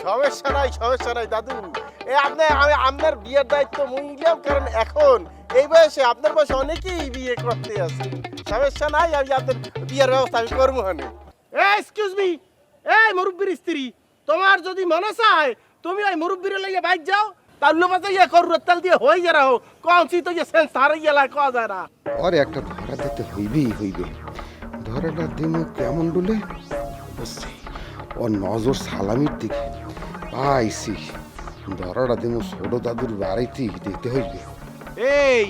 সমস্যা নাই সমস্যা নাই দাদু। এ আপনি আমি আপনার বিয়ের দায়িত্ব নিলাম কারণ এখন এই বয়সে আপনার বয়সে অনেকেই বিয়ে করতে আছে। সমস্যা নাই আমি আপনার বিয়ের ব্যবস্থা আমি করব হানে এক্সকিউজ মি এই মুরব্বীর স্ত্রী তোমার যদি মনে চায় তুমি ওই মুরব্বীর লাগিয়ে বাইক যাও তার লোক ইয়ে করু তেল দিয়ে হয়ে যা রাহো কম সি তো ইয়ে সেন্স হারে গেলা কয়া যায় না। ওরে একটা ধরা দিতে হইবেই হইবে। ধরাটা দিন কেমন বলে? বুঝছি ওর নজর সালামির দিকে। পাইছি ধরাটা দিন ছোট দাদুর বাড়িতেই দিতে হইবে। এই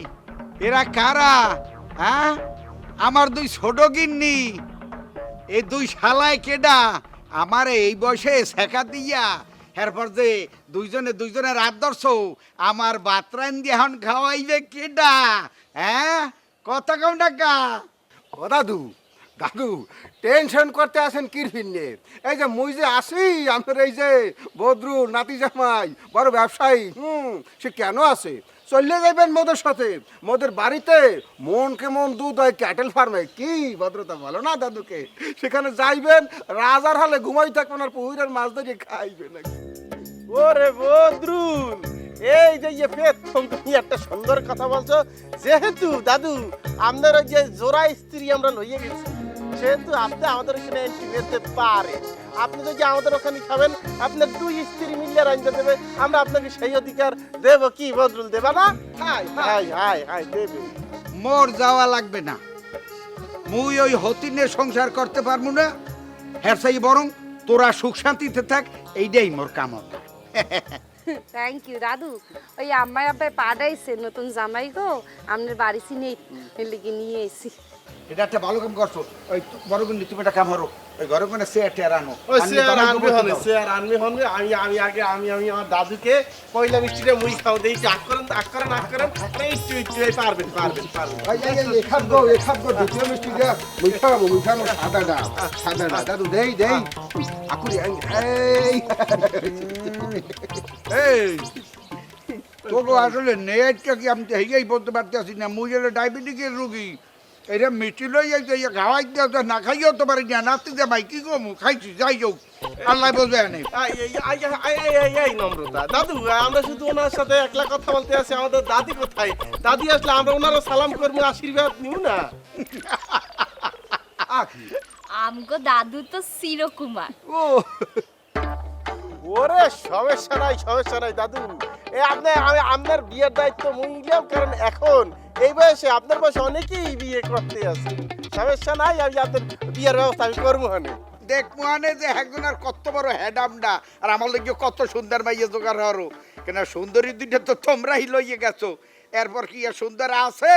এরা কারা হ্যাঁ? আমার দুই ছোট গিন্নি এই দুই শালায় কেডা? আমার এই বয়সে শেখা দিয়া এরপর যে দুইজনে দুইজনের আদর্শ আমার বাতরান দিয়ে এখন খাওয়াইবে কেডা হ্যাঁ? কথা কম টাকা ও দাদু দাদু টেনশন করতে আছেন কি ফিরনে এই যে মুই যে আসি আমার এই যে বদরুল নাতি জামাই, বড় ব্যবসায়ী, হুম, সে কেন আছে? চলে যাবেন মোদের সাথে। মোদের বাড়িতে মন কেমন দুধ হয় ক্যাটেল ফার্মে? কি ভদ্রতা বলো না দাদুকে? সেখানে যাইবেন, রাজার হলে ঘুমাই থাকবেন আর পুকুরের মাছ ধরে খাইবেন ওরে বদ্রুল এই যে ইয়ে প্রথম তুমি একটা সুন্দর কথা বলছো। যেহেতু দাদু, আপনার যে জোড়া স্ত্রী আমরা লইয়ে গেছি। সেহেতু আপনি আমাদের এখানে এন্ট্রি নিতে পারে আপনি যদি আমাদের ওখানে খাবেন আপনার দুই স্ত্রী মিলিয়ে রাঁধতে দেবে আমরা আপনাকে সেই অধিকার দেব কি বদরুল দেবা না? হাই হাই হাই হাই দেবে। মোর যাওয়া লাগবে না। মুই ওই হতিনের সংসার করতে পারব না। হ্যাঁ সেই বরং তোরা সুখ শান্তিতে থাক এইটাই মোর কামনা থ্যাংক ইউ দাদু। ওই আম্মাই আব্বাই পাঠাইছে নতুন জামাই গো আপনার বাড়ি চিনে লিগে নিয়ে এসি এটা একটা ভালো কাম করছ। ওই বড় তুমি একটা কাম করো। ওই ঘরে কোনো চেয়ার টেয়ার আনো ওই চেয়ার আনবে হলে চেয়ার আনবে হলে আমি আমি আগে আমি আমি আমার দাদুকে পয়লা মিষ্টিটা মুই খাও দেই আগ করেন আগ করেন আগ করেন। একটু একটু এই পারবেন পারবেন পারবেন এই এই এই এখান গো গো দ্বিতীয় মিষ্টি যা মিঠা মিঠা সাদাটা সাদাটা দাদু দেই দেই। আকুরি এই এই। এই। তোকে আসলে নেটটা কি আমি তো হেগেই বলতে পারতেছি না। মুই হলো ডায়াবেটিকের রুগী। এটা মিষ্টি লই ইয়ে খাওয়াই দিয়ে তো না খাইও তো পারি না নাতি যে ভাই কি গো খাইছি যাই যাও আল্লাহ বলবে না আই, এই, আই, আই, এই, এই, এই নম্রতা। দাদু আমরা শুধু ওনার সাথে একলা কথা বলতে আছি আমাদের দাদি কোথায়? দাদি আসলে আমরা ওনারও সালাম করব আশীর্বাদ নিউ না। আমগো দাদু তো চিরকুমার ও ওরে, সমস্যা নাই সমস্যা নাই, দাদু। এ, আপনি, আমি, আপনার বিয়ের দায়িত্ব মুই কারণ এখন এই বয়সে আপনার বয়সে অনেকেই বিয়ে করতে আছে। সমস্যা নাই, আমি আপনার বিয়ের ব্যবস্থা আমি করব হানে দেখ, মুহানে যে একজন আর কত বড় হ্যাডামডা আর আমার লাগে কত সুন্দর মাইয়ে জোগাড় হরো কেন, সুন্দরী দুইটা তো তোমরাই লইয়ে গেছো। এরপর কি আর সুন্দর আছে?